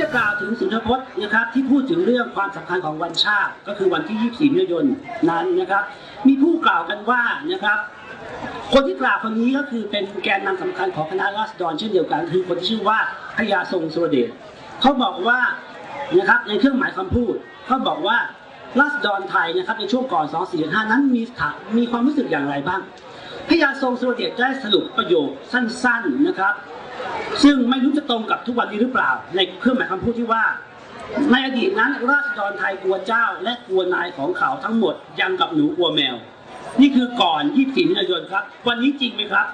จะกล่าวถึงสุนทรพจน์นะครับที่พูดถึงเรื่องความสำคัญของวันชาติ ก็คือวันที่ 24มิถุนายนนั้นนะครับ มีผู้กล่าวกันว่านะครับคนที่กล่าวคนนี้ก็คือเป็นแกนนำสำคัญของคณะราษฎรเช่นเดียวกัน คือคนที่ชื่อว่าพญาทรงสุรเดชเขาบอกว่านะครับในเครื่องหมายคำพูดเขาบอกว่าราษฎรไทยนะครับในช่วงก่อน 2475 นั้นมีมีความรู้สึกอย่างไรบ้างพญาทรงสุรเดชได้สรุปประโยคสั้น ๆนะครับ ซึ่งไม่รู้จะตรงกับทุกวันนี้หรือเปล่า ในเครื่องหมายคำพูดที่ว่า ในอดีตนั้นราษฎรไทยกลัวเจ้า และกลัวนายของเขาทั้งหมดยังกับหนูกลัวแมว นี่คือก่อน 24มิถุนายนครับ วันนี้จริงไหมครับ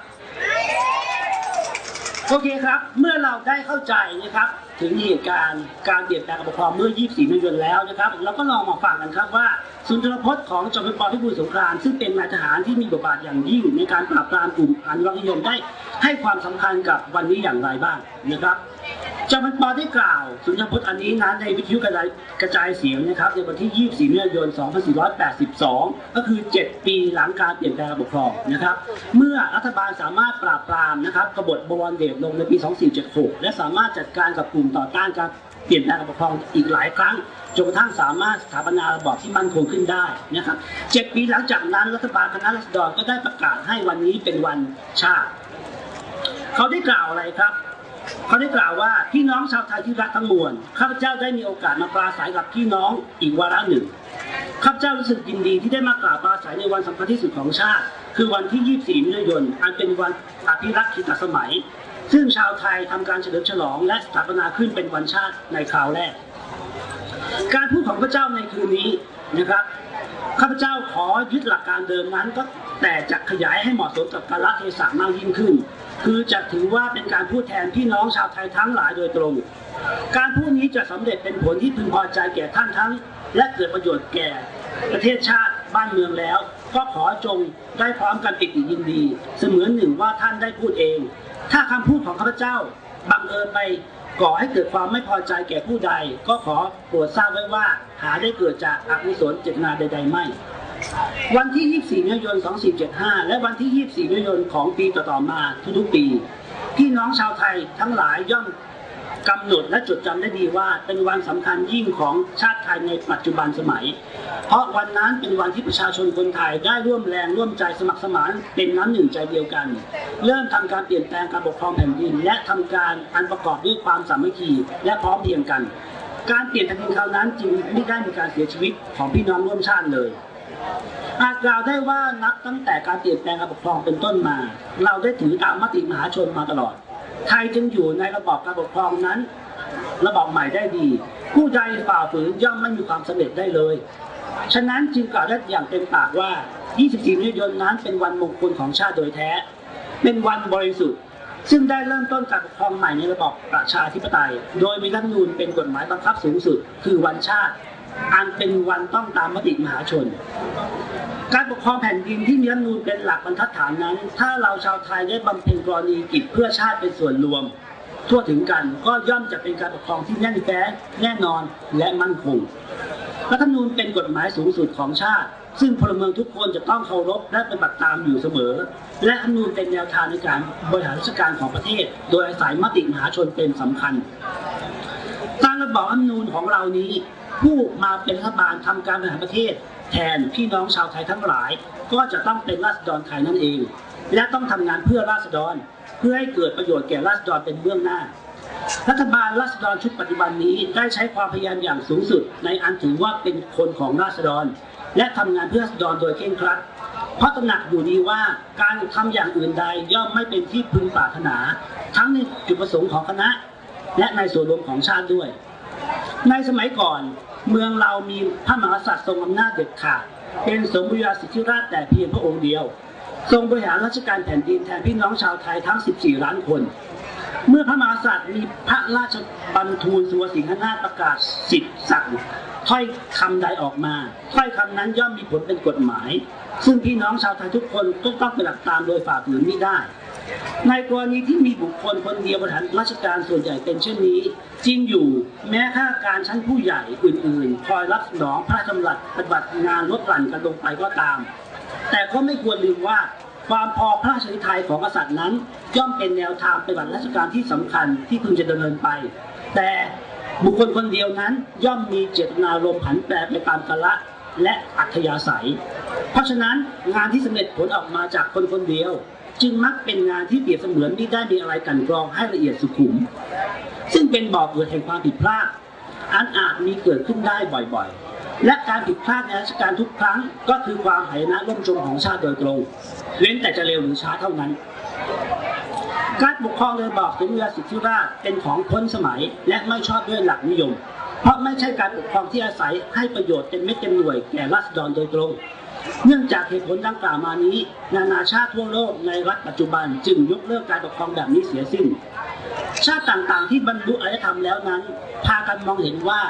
โอเคครับ เมื่อเราได้เข้าใจนะครับ ถึงเหตุการณ์การเปลี่ยนแปลงการปกครองเมื่อ 24มิถุนายนแล้วนะครับ เราก็ลองมาฟังกันครับว่า สุนทรพจน์ของจอมพลปพิบูลสงครามซึ่งเป็นนายทหารที่มีบทบาทอย่างยิ่งในการปราบปรามกลุ่มอนุรักษนิยมได้ให้ความสำคัญกับวันนี้อย่างไรบ้างนะครับจอมพลปได้กล่าว สุนทรพจน์อันนี้นั้นในวิทยุกระจายกระจายเสียงนะครับในวันที่ 24มิถุนายน 2482 ก็คือ 7 ปีหลังการเปลี่ยนแปลงการปกครองนะครับ เมื่อรัฐบาลสามารถปราบปรามนะครับกบฏบวรเดชลงในปี 2476 และสามารถจัดการกับกลุ่มต่อต้านการ เปลี่ยนแปลงการปกครองอีกหลายครั้งจนกระทั่งสามารถสถาปนาระบอบที่มั่นคงขึ้นได้นะครับเจ็ดปีหลังจากนั้นรัฐบาลคณะรัษฎรก็ได้ประกาศให้วันนี้เป็นวันชาติ เขาได้กล่าวอะไรครับ เขาได้กล่าวว่าพี่น้องชาวไทยที่รักทั้งมวลข้าพเจ้าได้มีโอกาสมาปราศัยกับพี่น้องอีกวาระหนึ่งข้าพเจ้ารู้สึกยินดีที่ได้มากล่าวปราศัยในวันสำคัญที่สุดของชาติ คือวันที่ 24 มิถุนายน อันเป็นวันอภิรักษ์ขิตสมัย ซึ่งชาวไทยทำการเฉลิมฉลองและสถาปนาขึ้นเป็นวันชาติในคราวแรก การพูดของพระเจ้าในคืนนี้นะครับข้าพเจ้าขอยึดหลักการเดิมนั้นก็แต่จะขยายให้เหมาะสมกับกาลเทศะมากยิ่งขึ้น คือจะถือว่าเป็นการพูดแทนพี่น้องชาวไทยทั้งหลายโดยตรง การพูดนี้จะสำเร็จเป็นผลที่พึงพอใจแก่ท่านทั้ง และเกิดประโยชน์แก่ประเทศชาติบ้านเมืองแล้ว ก็ขอจงได้พร้อมกันปิติยินดี เสมือนหนึ่งว่าท่านได้พูดเอง ถ้าคำพูดของข้าพเจ้าบังเอิญไปก่อให้เกิดความไม่พอใจแก่ผู้ใด ก็ขอโปรดทราบไว้ว่า หาได้เกิดจากอกุศลเจตนาใด ๆ ไม่ วันที่ 24มิถุนายน 2475 และวันที่ 24มิถุนายนของปีต่อๆมาทุกๆปี พี่น้องชาวไทยทั้งหลายย่อม กำหนดและจดจำได้ดีว่า เป็นวันสำคัญยิ่งของชาติไทยในปัจจุบันสมัย เพราะวันนั้นเป็นวันที่ประชาชนคนไทยได้ร่วมแรงร่วมใจสมัครสมานเป็นน้ำหนึ่งใจเดียวกัน เริ่มทำการเปลี่ยนแปลงการปกครองแผ่นดิน และทำการอันประกอบด้วยความสามัคคีและพร้อมเพียงกัน การเปลี่ยนแผ่นดินคราวนั้นจึงไม่ได้มีการเสียชีวิตของพี่น้องร่วมชาติเลยอาจกล่าวได้ว่านับตั้งแต่การเปลี่ยนแปลงการปกครองเป็นต้นมา เราได้ถือตามมติมหาชนมาตลอด ไทยจึงอยู่ในระบอบการปกครองนั้น ระบอบใหม่ได้ดี ผู้ใดฝ่าฝืนย่อมไม่มีความสำเร็จได้เลย ฉะนั้นจึงกล่าวได้อย่างเต็มปากว่า 24มิถุนายนนั้นเป็นวันมงคลของชาติโดยแท้ เป็นวันบริสุทธิ์ ซึ่งได้เริ่มต้นการปกครองใหม่ในระบอบประชาธิปไตย โดยมีรัฐธรรมนูญเป็นกฎหมายบังคับสูงสุด คือวันชาติ อันเป็นวันต้องตามมติมหาชน การปกครองแผ่นดินที่มีรัฐนูญเป็นหลักบรรทัดฐานนั้น ถ้าเราชาวไทยได้บำเพ็ญกรณีกิจเพื่อชาติเป็นส่วนรวม ทั่วถึงกันก็ย่อมจะเป็นการปกครองที่แน่นแฟ้นแน่นอนและมั่นคงรัฐธรรมนูญเป็นกฎหมายสูงสุดของชาติ ซึ่งพลเมืองทุกคนจะต้องเคารพและปฏิบัติตามอยู่เสมอ และรัฐธรรมนูญเป็นแนวทางในการบริหารราชการของประเทศ โดยอาศัยมติมหาชนเป็นสำคัญตามระบอบรัฐธรรมนูญของเรานี้ ผู้มาเป็นรัฐบาลทำการบริหารประเทศ แทนพี่น้องชาวไทยทั้งหลาย ก็จะต้องเป็นราษฎรไทยนั่นเอง และต้องทำงานเพื่อราษฎร เพื่อให้เกิดประโยชน์แก่ราษฎรเป็นเบื้องหน้า รัฐบาลราษฎรชุดปัจจุบันนี้ได้ใช้ความพยายามอย่างสูงสุด ในอันถือว่าเป็นคนของราษฎร และทำงานเพื่อราษฎรโดยเคร่งครัดเพราะตระหนักอยู่ดีว่าการทำอย่างอื่นใดย่อมไม่เป็นที่พึงปรารถนา ทั้งในจุดประสงค์ของคณะ และในส่วนรวมของชาติด้วย ในสมัยก่อน เมืองเรามีพระมหากษัตริย์ทรงอำนาจเด็ดขาด เป็นสมบูรณาสิทธิราชแต่เพียงพระองค์เดียว ทรงบริหารราชการแผ่นดินแทนพี่น้องชาวไทยทั้ง 14 ล้านคน เมื่อพระมหากษัตริย์มีพระราชบัญทูลสุวสิงหนาถประกาศสิทธิสั่งถ้อยคำใดออกมา ถ้อยคำนั้นย่อมมีผลเป็นกฎหมาย ซึ่งพี่น้องชาวไทยทุกคนก็ต้องปฏิบัติตามโดยฝ่าฝืนไม่ได้ ในกรณีที่มีบุคคลคนเดียวบริหารราชการส่วนใหญ่เป็นเช่นนี้ จริงอยู่แม้ข้าการชั้นผู้ใหญ่อื่นๆ คอยรับสนองพระราชดำรัสปฏิบัติงานลดหลั่นกันลงไปก็ตาม แต่ก็ไม่ควรลืมว่าความพอพระราชฤทัยของกษัตริย์นั้น ย่อมเป็นแนวทางปฏิบัติราชการที่สำคัญที่พึงจะดำเนินไป แต่บุคคลคนเดียวนั้นย่อมมีเจตนารมณ์ผันแปรไปตามกาละและอัธยาศัย เพราะฉะนั้นงานที่สำเร็จผลออกมาจากคนคนเดียว จึงมักเป็นงานที่เปรียบเสมือนที่ได้มีอะไรกันกรองให้ละเอียดสุขุม ซึ่งเป็นบ่อเกิดแห่งความผิดพลาด อันอาจมีเกิดขึ้นได้บ่อยๆ และการผิดพลาดในราชการทุกครั้ง ก็คือความหายนะล่มจมของชาติโดยตรง เว้นแต่จะเร็วหรือช้าเท่านั้น การปกครองโดยบอกสมเด็จสิทธิราชเป็นของพ้นสมัย และไม่ชอบด้วยหลักนิยม เพราะไม่ใช่การปกครองที่อาศัยให้ประโยชน์เต็มเม็ดเต็มหน่วยแก่ราษฎรโดยตรง เนื่องจากเหตุผลดังกล่าวมานี้ นานาชาติทั่วโลกในรัฐปัจจุบันจึงยกเลิกการปกครองแบบนี้เสียสิ้น ชาติต่างๆ ที่บรรลุอารยธรรมแล้วนั้น พากันมองเห็นว่า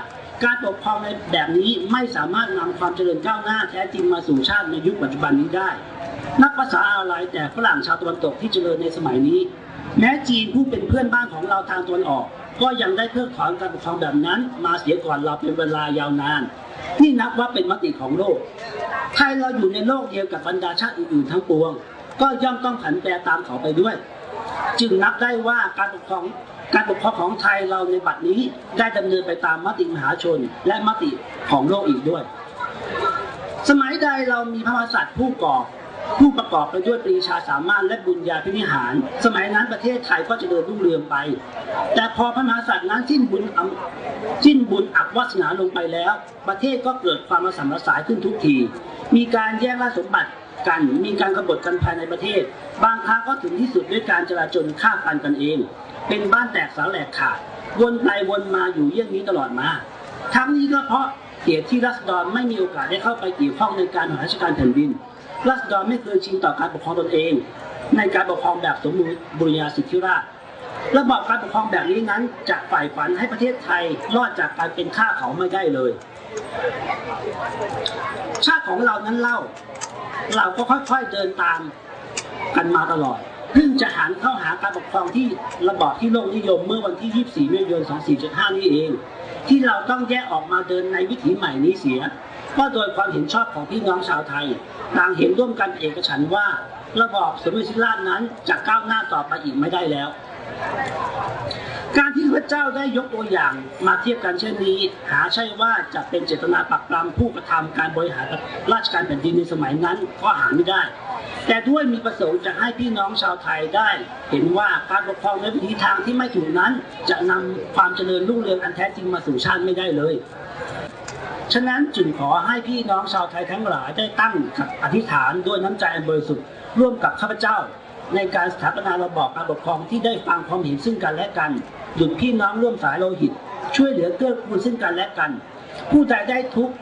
การปกครองในแบบนี้ไม่สามารถนำความเจริญก้าวหน้าแท้จริงมาสู่ชาติในยุคปัจจุบันนี้ได้ นักภาษาอะไรแต่ฝรั่งชาวตะวันตกที่เจริญในสมัยนี้ แม้จีนผู้เป็นเพื่อนบ้านของเราทางตะวันออก ก็ยังได้เพิกถอนการปกครองแบบนั้น มาเสียก่อนเราเป็นเวลายาวนาน นี่นับว่าเป็นมติของโลก ไทยเราอยู่ในโลกเดียวกับบรรดาชาติอื่นๆทั้งปวง ก็ย่อมต้องผันแปรตามเขาไปด้วย จึงนับได้ว่าการปกครองการปกครองของไทยเราในบัดนี้ได้ดำเนินไปตามมติมหาชนและมติของโลกอีกด้วย สมัยใดเรามีพระมหากษัตริย์ผู้ก่อ ผู้ประกอบไปด้วยปรีชาสามารถและบุญญาภินิหาร สมัยนั้นประเทศไทยก็จะเดินรุ่งเรืองไป แต่พอพระมหากษัตริย์นั้นสิ้นบุญสิ้นบุญอับวาสนาลงไปแล้ว ประเทศก็เกิดความระสำระสายขึ้นทุกที มีการแย่งราชสมบัติกัน มีการกบฏกันภายในประเทศ บางครั้งก็ถึงที่สุดด้วยการจราจนฆ่าฟันกันเอง เป็นบ้านแตกสาแหลกขาด วนไปวนมาอยู่เยี่ยงนี้ตลอดมา ทั้งนี้ก็เพราะเหตุที่รัษฎรไม่มีโอกาสได้เข้าไปเกี่ยวข้องในการหาราชการแผ่นดิน รัษฎรไม่เคยชินต่อการปกครองตนเอง ในการปกครองแบบสมบูรณาสิทธิราชระบอบการปกครองแบบนี้นั้นจะฝ่ายฝันให้ประเทศไทยรอดจากการเป็นข้าเขาไม่ได้เลย ชาติของเรานั้นเล่า เราก็ค่อยๆเดินตามกันมาตลอดเพิ่งจะหันเข้าหาการปกครองที่ระบอบที่โลกนิยมเมื่อวันที่ 24 เมษายน 2475นี้เอง ที่เราต้องแยกออกมาเดินในวิถีใหม่นี้เสีย ก็โดยความเห็นชอบของพี่น้องชาวไทย ต่างเห็นร่วมกันเอกฉันว่า ระบอบสมเด็จพระราชนั้นจะก้าวหน้าต่อไปอีกไม่ได้แล้ว การที่พระเจ้าได้ยกตัวอย่างมาเทียบกันเช่นนี้ หาใช่ว่าจะเป็นเจตนาปรักปรำผู้กระทำการบริหารราชการแผ่นดินในสมัยนั้นก็หาไม่ได้ แต่ด้วยมีประสงค์จะให้พี่น้องชาวไทยได้ เห็นว่าการปกครองในวิถีทางที่ไม่ถูกนั้น จะนำความเจริญรุ่งเรืองอันแท้จริงมาสู่ชาติไม่ได้เลย ฉะนั้นจึงขอให้พี่น้องชาวไทยทั้งหลายได้ตั้งอธิษฐานด้วยน้ำใจอันบริสุทธิ์ร่วมกับข้าพเจ้า ในการสถาปนาระบอบการปกครองที่ได้ฟังความเห็นซึ่งกันและกัน หยุดพี่น้องร่วมสายโลหิต ช่วยเหลือเกื้อกูลซึ่งกันและกัน ผู้ใดได้ทุกข์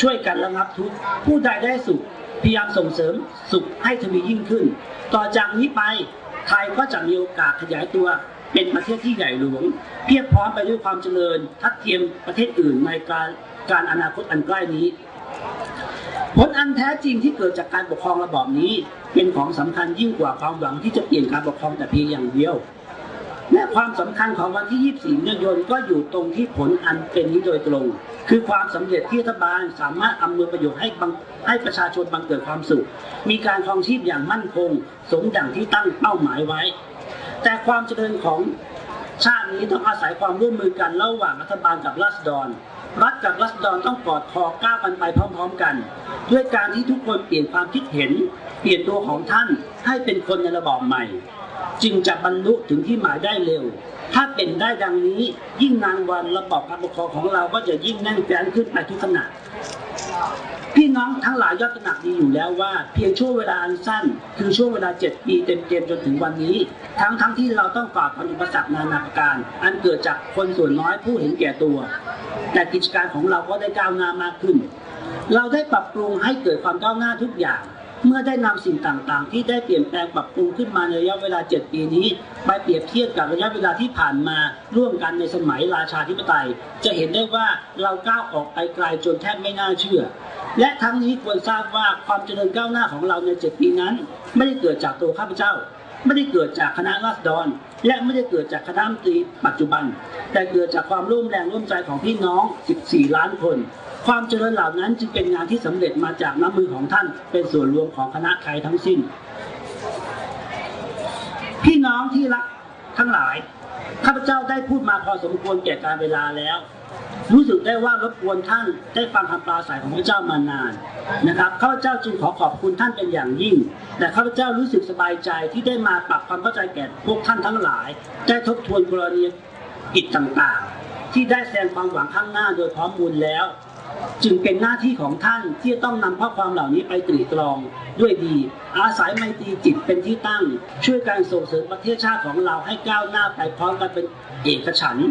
ช่วยกันระงับทุกข์ผู้ใดได้สุขพยายามส่งเสริมสุขให้ทวียิ่งขึ้น ต่อจากนี้ไปไทยก็จะมีโอกาสขยายตัว เป็นประเทศที่ใหญ่หลวง เพียบพร้อมไปด้วยความเจริญ ทัดเทียมประเทศอื่นในการการอนาคตอันใกล้นี้ ผลอันแท้จริงที่เกิดจากการปกครองระบอบนี้ เป็นของสำคัญยิ่งกว่าความหวังที่จะเปลี่ยนการปกครองแต่เพียงอย่างเดียว และความสำคัญของวันที่ 24เมษายนก็อยู่ตรงที่ผลอันเป็นนี้โดยตรง คือความสำเร็จที่รัฐบาลสามารถอำนวยประโยชน์ให้บังให้ประชาชนบังเกิดความสุข มีการครองชีพอย่างมั่นคง สมดังที่ตั้งเป้าหมายไว้ แต่ความเจริญของชาตินี้ต้องอาศัยความร่วมมือกันระหว่างรัฐบาลกับราษฎร รัฐกับรัษฎรต้องกอดคอก้าวกันไปพร้อม ๆ กัน ด้วยการที่ทุกคนเปลี่ยนความคิดเห็น เปลี่ยนตัวของท่านให้เป็นคนในระบอบใหม่ จึงจะบรรลุถึงที่หมายได้เร็ว ถ้าเป็นได้ดังนี้ ยิ่งนานวันระบอบการปกครองของเราก็จะยิ่งแน่นแฟ้นขึ้นไปทุกขณะ พี่น้องทั้งหลายย่อมตระหนักดีอยู่แล้วว่า เพียงช่วงเวลาอันสั้น คือช่วงเวลาเจ็ดปีเต็มๆจนถึงวันนี้ ทั้งทั้งที่เราต้องฝ่าฟันอุปสรรคนานาประการ อันเกิดจากคนส่วนน้อยผู้เห็นแก่ตัว แต่กิจการของเราก็ได้ก้าวหน้ามากขึ้น เราได้ปรับปรุงให้เกิดความก้าวหน้าทุกอย่าง เมื่อได้นำสิ่งต่างๆ ที่ได้เปลี่ยนแปลงปรับปรุงขึ้นมาในระยะเวลา 7 ปีนี้ ไปเปรียบเทียบกับระยะเวลาที่ผ่านมาร่วมกันในสมัยราชาธิปไตย จะเห็นได้ว่าเราก้าวออกไปไกลจนแทบไม่น่าเชื่อ และทั้งนี้ควรทราบว่าความเจริญก้าวหน้าของเราใน 7 ปีนั้น ไม่ได้เกิดจากตัวข้าพเจ้าไม่ได้เกิดจากคณะราษฎร และไม่ได้เกิดจากคณะมนตรีปัจจุบัน แต่เกิดจากความร่วมแรงร่วมใจของพี่น้อง 14 ล้านคน ความเจริญเหล่านั้นจึงเป็นงานที่สำเร็จมาจากน้ำมือของท่าน เป็นส่วนรวมของคณะไทยทั้งสิ้น พี่น้องที่รักทั้งหลาย ข้าพเจ้าได้พูดมาพอสมควรแก่การเวลาแล้วรู้สึกได้ว่ารบกวนท่านได้ฟังคำปราศัยของพระเจ้ามานานนะครับข้าพเจ้าจึงขอขอบคุณท่านเป็นอย่างยิ่ง แต่ข้าพเจ้ารู้สึกสบายใจที่ได้มาปรับความเข้าใจแก่พวกท่านทั้งหลาย ได้ทบทวนกรณีกิจต่างๆ ที่ได้แสดงความหวังข้างหน้าโดยพร้อมมูลแล้ว จึงเป็นหน้าที่ของท่านที่จะต้องนำข้อความเหล่านี้ไปตรีตรองด้วยดี อาศัยไมตรีจิตเป็นที่ตั้ง ช่วยการส่งเสริมประเทศชาติของเราให้ก้าวหน้าไปพร้อมกันเป็นเอกฉันท์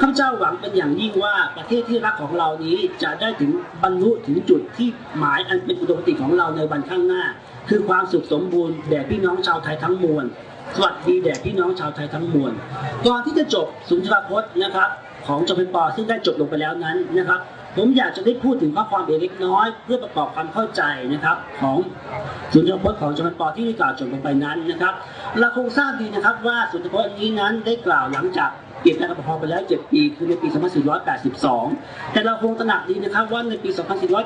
ข้าพเจ้าหวังเป็นอย่างยิ่งว่าประเทศที่รักของเรานี้จะได้ถึงบรรลุถึงจุดที่หมายอันเป็นอุดมคติของเราในวันข้างหน้า คือความสุขสมบูรณ์แด่พี่น้องชาวไทยทั้งมวลสวัสดีแด่พี่น้องชาวไทยทั้งมวลก่อนที่จะจบสุนทรพจน์นะครับ ของจอมพลปอซึ่งได้จบลงไปแล้วนั้นนะครับ ผมอยากจะได้พูดถึงข้อความเล็กน้อย เพื่อประกอบความเข้าใจนะครับ ของสุนทรพจน์ของจอมพลปอที่ได้กล่าวจบลงไปนั้นนะครับ เราคงทราบดีนะครับว่าสุนทรพจน์นี้นั้นได้กล่าวหลังจากเปลี่ยนแปลงการปกครองไปแล้ว 7 ปีคือในปี 2482 แต่เราคงตระหนักดีนะครับว่าในปี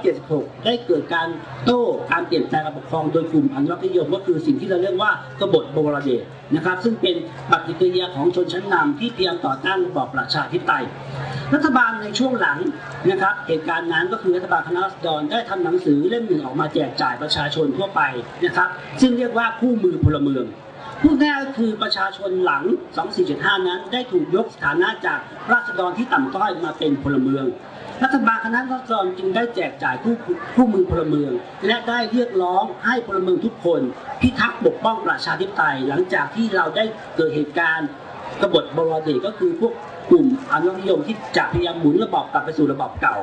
2476 ได้เกิดการโต้การเปลี่ยนแปลงการปกครองโดยกลุ่มอนุรักษ์นิยมก็คือสิ่งที่เราเรียกว่ากบฏโบราเดชนะครับ ซึ่งเป็นปฏิกิริยาของชนชั้นนำที่เพียงต่อต้านระบอบประชาธิปไตย รัฐบาลในช่วงหลังนะครับเหตุการณ์นั้นก็คือรัฐบาลคณะรัษฎรได้ทำหนังสือเล่มหนึ่งออกมาแจกจ่ายประชาชนทั่วไปนะครับ ซึ่งเรียกว่าคู่มือพลเมืองพูดง่ายก็คือประชาชนหลัง 2475 นั้นได้ถูกยกสถานะจากราษฎรที่ต่ำต้อยมาเป็นพลเมือง รัฐบาลคณะรัษฎรจึงได้แจกจ่ายคู่คู่มือพลเมือง และได้เรียกร้องให้พลเมืองทุกคน พิทักษ์ปกป้องประชาธิปไตย หลังจากที่เราได้เกิดเหตุการณ์กบฏบรอเดชก็คือพวก กลุ่มอนุรักษ์นิยมที่จะพยายามหมุนระบอบกลับไปสู่ระบอบเก่า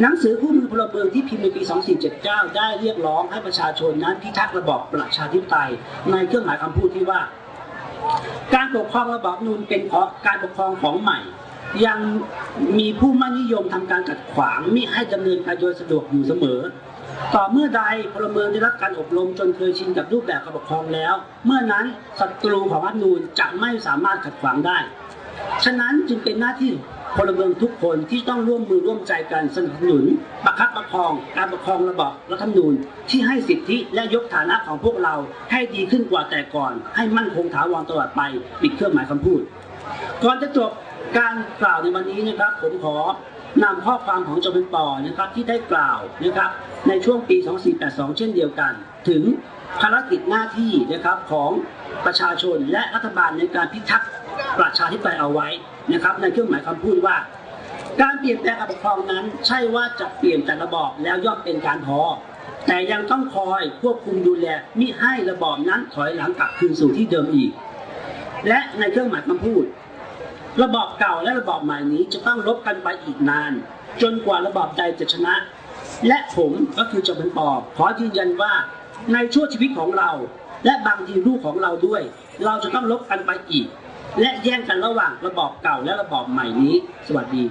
หนังสือคู่มือพลเมืองที่พิมพ์ในปี 2479 ได้เรียกร้องให้ประชาชนนั้นพิทักษ์ระบอบประชาธิปไตย ในเครื่องหมายคำพูดที่ว่า การปกครองระบอบนูนเป็นเพราะการปกครองของใหม่ ยังมีผู้ไม่นิยมทำการขัดขวางมิให้ดำเนินไปโดยสะดวกอยู่เสมอต่อเมื่อใดพลเมืองได้รับการอบรมจนเคยชินกับรูปแบบการปกครองแล้ว เมื่อนั้นศัตรูของรัฐนูญจะไม่สามารถขัดขวางได้ ฉะนั้นจึงเป็นหน้าที่พลเมืองทุกคนที่ต้องร่วมมือร่วมใจกันสนับสนุน ประคับประคอง การปกครองระบอบรัฐธรรมนูญที่ให้สิทธิและยกฐานะของพวกเราให้ดีขึ้นกว่าแต่ก่อน ให้มั่นคงถาวรตลอดไปปิดเครื่องหมายคำพูด ก่อนจะจบการกล่าวในวันนี้นะครับ ผมขอนำข้อความของจอมพลปอนะครับที่ได้กล่าวนะครับ ในช่วงปี 2482 เช่นเดียวกัน ถึงภารกิจหน้าที่นะครับของประชาชนและรัฐบาลในการพิทักษ์ ประชาธิปไตยเอาไว้นะครับในเครื่องหมายคำพูดว่า การเปลี่ยนแปลงการปกครองนั้น ใช่ว่าจะเปลี่ยนแต่ระบอบแล้วย่อมเป็นการพอ แต่ยังต้องคอยควบคุมดูแลมิให้ระบอบนั้นถอยหลังกลับคืนสู่ที่เดิมอีก และในเครื่องหมายคำพูด ระบอบเก่าและระบอบใหม่นี้จะต้องลบกันไปอีกนาน จนกว่าระบอบใดจะชนะ และผมก็คือจอมพลปอบขอยืนยันว่าในช่วงชีวิตของเรา และบางทีลูกของเราด้วย เราจะต้องลบกันไปอีก และแย่งกันระหว่างระบอบเก่าและระบอบใหม่นี้ สวัสดี